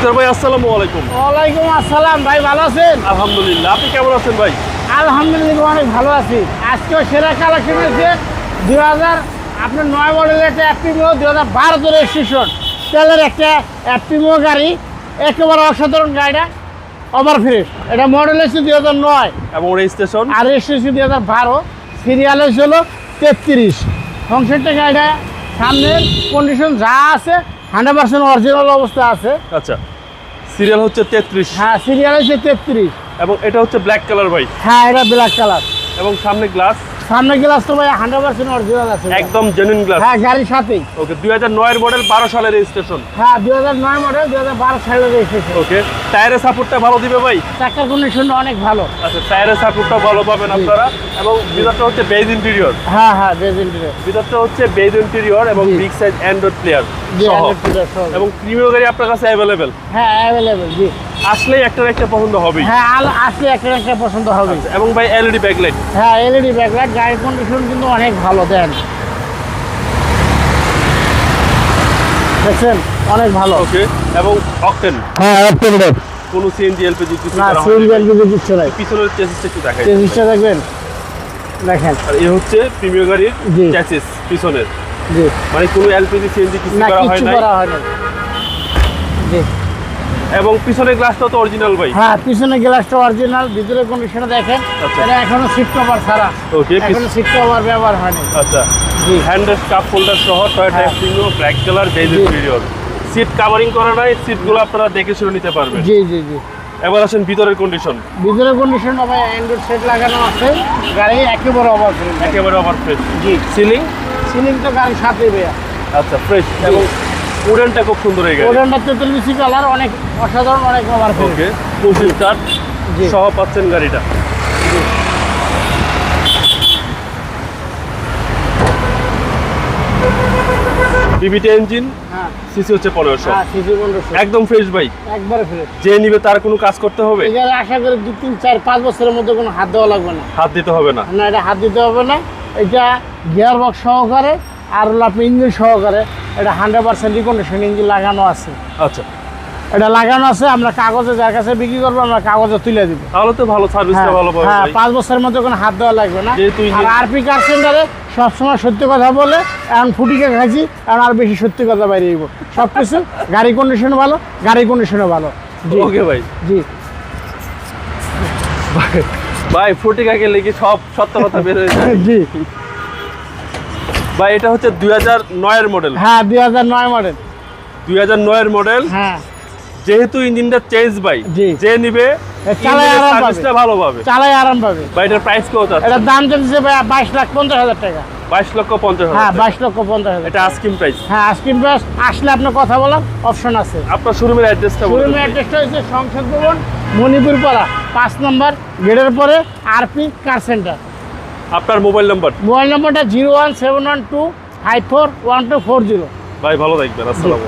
শিকদার ভাই আসসালামু আলাইকুম। ওয়ালাইকুম আসসালাম ভাই ভালো আছেন? আলহামদুলিল্লাহ আপনি কেমন আছেন ভাই? আলহামদুলিল্লাহ অনেক ভালো আছি। আজকেও সেরা কালেকশন হয়েছে দু হাজার আপনার নয় মডেলের একটা অ্যাপ্টিমো দু হাজার বারো রেজিস্ট্রেশন তেলের একটা অ্যাপ্টিমো গাড়ি একেবারে অসাধারণ গাড়িটা ওভার ফ্রেশ এটা মডেল হচ্ছে দুই হাজার নয়। এবং রেজিস্ট্রেশন আর রেজিস্ট্রেশন দুই হাজার বারো সিরিয়াল হয়েছিল তেত্রিশ। সংসারটা গাড়িটা সামনের কন্ডিশন যা আছে হান্ড্রেড পার্সেন্ট অরিজিনাল অবস্থা আছে। আচ্ছা সিরিয়াল হচ্ছে তেত্রিশ। হ্যাঁ সিরিয়াল হচ্ছে তেত্রিশ। এবং এটা হচ্ছে ব্ল্যাক কালার ভাই। হ্যাঁ এটা ব্ল্যাক কালার এবং সামনে গ্লাস সামনে গ্লাস তো ভাই হান্ড্রেড পার্সেন্ট অরিজিনাল আছে একদম জেনুইন গ্লাস হ্যাঁ গাড়ির সাথেই। ওকে দুই হাজার নয়ের মডেল বারো সালের রেজিস্ট্রেশন হ্যাঁ দুই হাজার নয় মডেল দুই হাজার বারো সালের রেজিস্ট্রেশন ওকে টায়ারের সাপোর্টটা ভালো দিবে ভাই? চাকার কন্ডিশনটা অনেক ভালো। আচ্ছা টায়ারের সাপোর্টটা ভালো পাবেন আপনারা। এবং ভিতরটা হচ্ছে বেজ ইন্টেরিয়র হ্যাঁ হ্যাঁ বেজ ইন্টেরিয়র ভিতরটা হচ্ছে বেজ ইন্টেরিয়র এবং বিগ সাইজ অ্যান্ড্রয়েড প্লেয়ার এবং এবং প্রিমিয় গাড়ি আপনার কাছে অ্যাভেলেবেল হ্যাঁ অ্যাভেলেবেল জি। আসলেই একটা একটা পছন্দ হবেই। হ্যাঁ আসলে একটা না একটা পছন্দ হবে এবং ভাই এলইডি ব্যাকলাইট হ্যাঁ এলইডি ব্যাকলাইট গাড়ির কন্ডিশন কিন্তু অনেক ভালো দেন। দেখছেন? অনেক ভালো। ওকে এবং অকটেন হ্যাঁ অক্টোবর কোনো সিএনজি এলপিজি কিছু না সিএনজি এলপিজি দিচ্ছে নাই পিছনের চেসিসটা একটু দেখাই। চেজিসটা দেখবেন? দেখেন। আর এই হচ্ছে প্রিমিয় গাড়ির জি। চ্যাসিস পিছনের। জি। মানে কোনো এলপিজি সিএনজি কিছু না করা হয় কিছু করা হয় না জি। এবং পিছনের গ্লাসটা তো অরিজিনাল ভাই? হ্যাঁ পিছনে গ্লাসটা অরিজিনাল ভিতরে কন্ডিশনে দেখেন। আচ্ছা। এটা এখনও সিট কভার ছাড়া। ওকে এখনও সিট কভার ব্যবহার হয়নি। আচ্ছা। জি। হ্যান্ডেল কাপ হোল্ডার সহ Toyota. Premium black colour beige interior seat covering করা নাই সিটগুলো আপনারা দেখে শুনে নিতে পারবেন। জি জি জি। এবার আসেন ভিতরের কন্ডিশন ভিতরে কন্ডিশন হবে অ্যান্ড্রয়েড সেট লাগানো আছে। গাড়ি একেবারে করে একেবারে ওভার ফ্রেশ জি। সিলিং সিলিং তো গাড়ির সাথে বেয়া আচ্ছা ফ্রেশ এবং উডেনটা খুব সুন্দর এই গাড়ি ওডানটা তেতুলবিসি কালার অনেক অসাধারণ অনেক ওভার ওকে পঁচিশ স্টার্ট সহ পাচ্ছেন গাড়িটা। বিবিটি ইঞ্জিন হ্যাঁ। সিসি হচ্ছে পনেরোশো। হ্যাঁ একদম ফ্রেশ একবারে ফ্রেশ যে নিবে তার কোনো কাজ করতে হবে? এই আশা করি দু তিন চার পাঁচ বছরের মধ্যে কোনো হাত দেওয়া লাগবে না। হাত দিতে হবে না। না এটা হাত দিতে হবে না। এটা গিয়ার বক্স সহকারে আর হলো আপনি ইঞ্জিন সহকারে। এটা হান্ড্রেড পার্সেন্ট রিকন্ডিশন ইঞ্জিন লাগানো আছে। আচ্ছা। এটা লাগানো আছে আমরা কাগজে যার কাছে বিক্রি করব আমরা কাগজে তুলে দিব। তাহলে তো ভালো সার্ভিসটা হ্যাঁ ভালো পাবে হ্যাঁ পাঁচ বছরের মধ্যে কোনো হাত দেওয়া লাগবে না। আর আরপি কার সেন্টারে সবসময় সত্যি কথা বলে এখন ফুটিকে খাইছি এখন আর বেশি সত্যি কথা বাইরে দিব সব কিছু গাড়ি কন্ডিশন ভালো গাড়ি কন্ডিশনও ভালো। জি। ওকে ভাই। জি। ভাই ফুটি কাকে লেগে সব সত্য কথা বের হয়ে যায়। জি। ভাই এটা হচ্ছে দুই হাজার নয়ের মডেল হ্যাঁ দুই হাজার নয় মডেল দুই হাজার নয়ের মডেল হ্যাঁ। যেহেতু ইঞ্জিনটা চেঞ্জ ভাই যে নিবে ইঞ্জিনের আরাম পাবে। ভালো পাবে। চালাই আরাম পাবে। ভাই এটার প্রাইস কত আছে? এটার দাম চলছে লাখ হাজার টাকা। বাইশ লক্ষ পঞ্চাশ হ্যাঁ হাজার বাইশ লক্ষ পঞ্চাশ হাজার এটা প্রাইস হ্যাঁ আসলে কথা বলার অপশন আছে। আপনার শোরুমের অ্যাড্রেসটা বলুন শোরুমের অ্যাড্রেসটা হচ্ছে সংসদ ভবন মণিপুর পাড়া পাঁচ নম্বর গেটের পরে আরপি কার সেন্টার আপনার মোবাইল নাম্বার? মোবাইল নাম্বারটা zero one seven one two five four one two four zero. ভাই ভালো থাকবেন। আসসালাম।